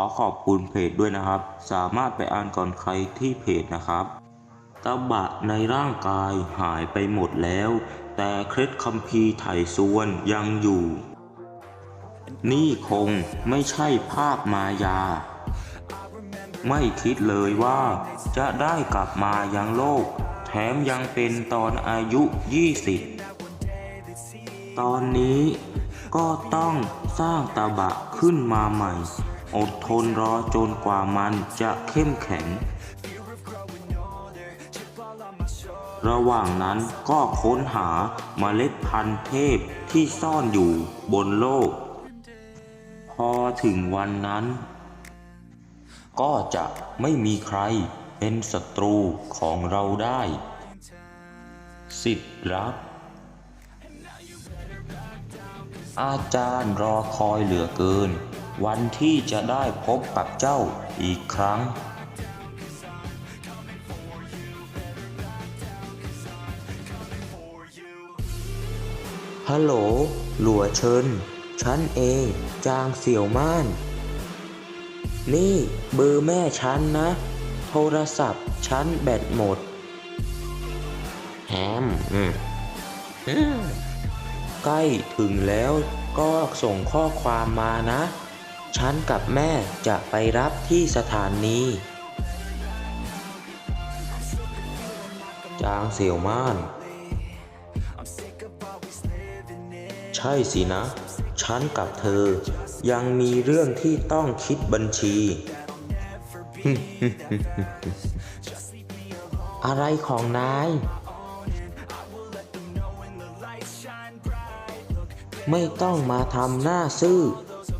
อขอบคุณเพจด้วยนะครับ สามารถไปอ่านก่อนใครที่เพจนะครับตบะในร่างกายหายไปหมดแล้ว แต่เคล็ดคัมภีร์ไถ่ส่วนยังอยู่ นี่คงไม่ใช่ภาพมายา ไม่คิดเลยว่าจะได้กลับมายังโลก แถมยังเป็นตอนอายุ 20 ตอนนี้ก็ต้องสร้างตาบะขึ้นมาใหม่ อดทนรอจนกว่ามันจะเข้มแข็ง ระหว่างนั้นก็ค้นหาเมล็ดพันธุ์เทพที่ซ่อนอยู่บนโลก พอถึงวันนั้น ก็จะไม่มีใครเป็นศัตรูของเราได้ สิทธิ์รักอาจารย์รอคอยเหลือเกิน วันที่จะได้พบกับเจ้าอีกครั้ง ฮัลโหล หลัวเชิญ ฉันเอง จางเสี่ยวม่าน นี่เบอร์แม่ฉันนะ โทรศัพท์ฉันแบตหมด แฮมอืมอืมใกล้ถึงแล้วก็ส่งข้อความมานะ ฉันกับแม่จะไปรับที่สถานี จางเสี่ยวม่าน ใช่สินะ ฉันกับเธอ ยังมีเรื่องที่ต้องคิดบัญชี อะไรของนาย ไม่ต้องมาทำหน้าซื่อ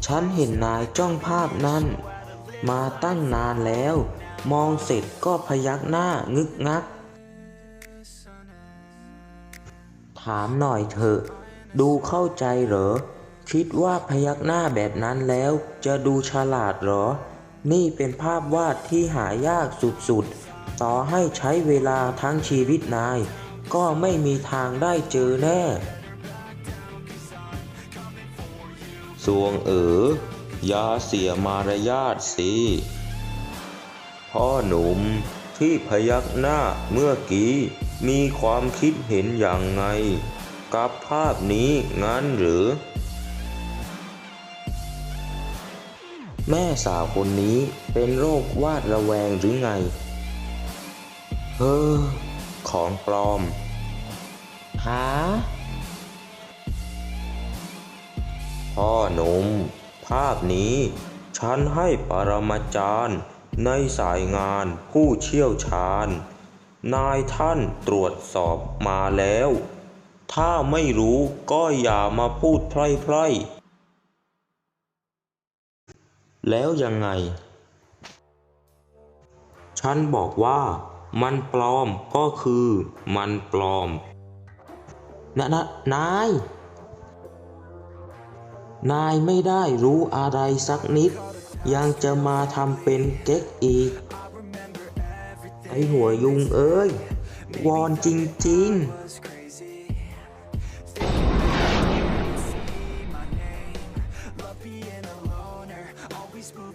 ฉันเห็นนายจ้องภาพนั้น มาตั้งนานแล้ว มองเสร็จก็พยักหน้างึกงัก ถามหน่อยเถอะ ดูเข้าใจเหรอ คิดว่าพยักหน้าแบบนั้นแล้วจะดูฉลาดเหรอ นี่เป็นภาพวาดที่หายากสุดๆ ต่อให้ใช้เวลาทั้งชีวิตนาย ก็ไม่มีทางได้เจอแน่ สวงเอ๋อยาเสียมารยาทสิพ่อหนุ่มที่พยักหน้าเมื่อกี้มีความคิดเห็นอย่างไง กับภาพนี้งั้นหรือ แม่สาวคนนี้เป็นโรควาดระแวงหรือไง เฮ้อ ของปลอม หา พ่อหนุ่มภาพนี้ฉันให้ปรมาจารย์ ในสายงานผู้เชี่ยวชาญ นายท่านตรวจสอบมาแล้ว ถ้าไม่รู้ก็อย่ามาพูดพล่อยๆแล้วยังไง ฉันบอกว่ามันปลอมก็คือมันปลอมนะนะนาย นายไม่ได้รู้อะไรสักนิด ยังจะมาทำเป็นเก๊กอีก ไอหัวยุงเอ้ย วอนจริง ๆ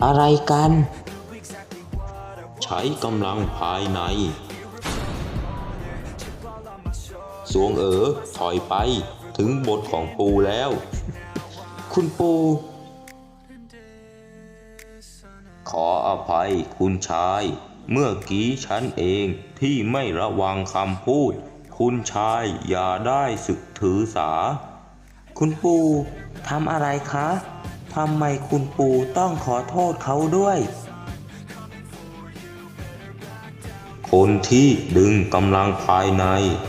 อะไรกัน ใช้กำลังภายใน สวงเอ๋อถอยไปถึงบทของปูแล้ว คุณปู ขออภัยคุณชาย เมื่อกี้ฉันเองที่ไม่ระวังคำพูด คุณชายอย่าได้สึกถือสา คุณปูทำอะไรคะทำไมคุณปูต้องขอโทษเขาด้วย คนที่ดึงกำลังภายใน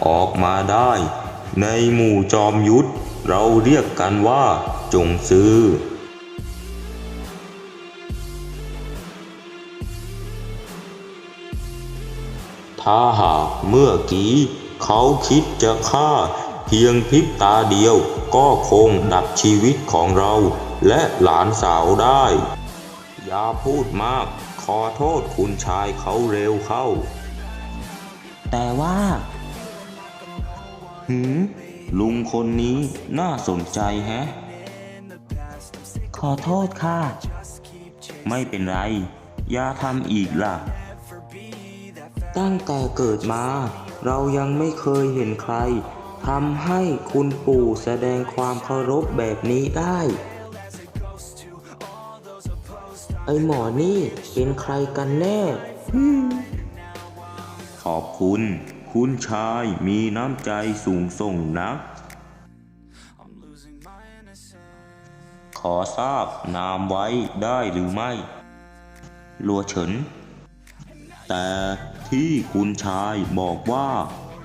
ออกมาได้ ในหมู่จอมยุทธเราเรียกกันว่า จงซื้อ ถ้าหากเมื่อกี้เขาคิดจะฆ่า เพียงพริบตาเดียวก็คงดับชีวิตของเรา และหลานสาวได้ อย่าพูดมาก ขอโทษคุณชายเขาเร็วเข้า แต่ว่า หืมลุงคนนี้น่าสนใจแฮะ ขอโทษค่ะ ไม่เป็นไร อย่าทำอีกล่ะ ตั้งแต่เกิดมา เรายังไม่เคยเห็นใครทำให้คุณปู่แสดงความเคารพแบบนี้ได้ ไอหมอนี่เป็นใครกันแน่ ขอบคุณ คุณชายมีน้ำใจสูงส่งนะ อทราบนามไว้ได้หรือไม่ลัวเฉิน แต่ที่คุณชายบอกว่า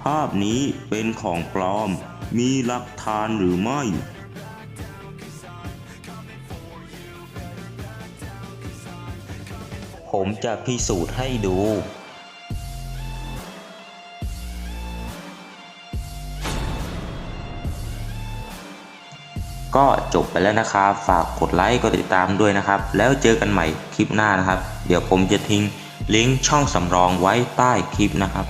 ภาพนี้เป็นของปลอม มีหลักฐานหรือไม่ผมจะพิสูจน์ให้ดู ก็จบไปแล้วนะครับ ฝากกดไลค์กดติดตามด้วยนะครับ แล้วเจอกันใหม่คลิปหน้านะครับ เดี๋ยวผมจะทิ้งลิงก์ช่องสำรองไว้ใต้คลิปนะครับ